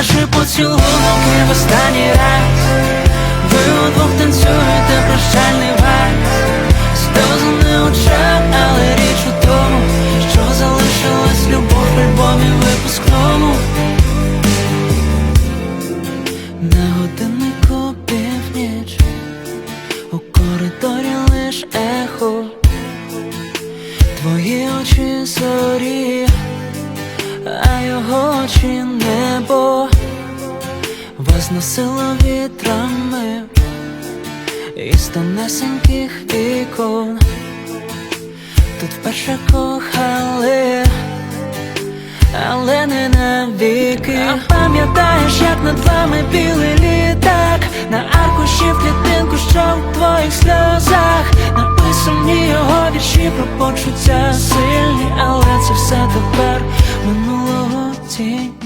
Наші поцілунки в останній раз. Ви удвох танцюєте прощальний вальс. Сльози не очах, але річ у тому Що залишилась любов в альбомі випускному. На годиннику північ У коридорі лиш ехо. Твої очі зорі, а його очі небо Вас носило вітрами із тонесеньких вікон. Тут вперше кохали, але не навіки. А? Пам'ятаєш, як над вами білий літак? На аркуші в клітинку, що в твоїх сльозах? Написані його вірші про почуття сильні Але це все тепер 朦胧了我。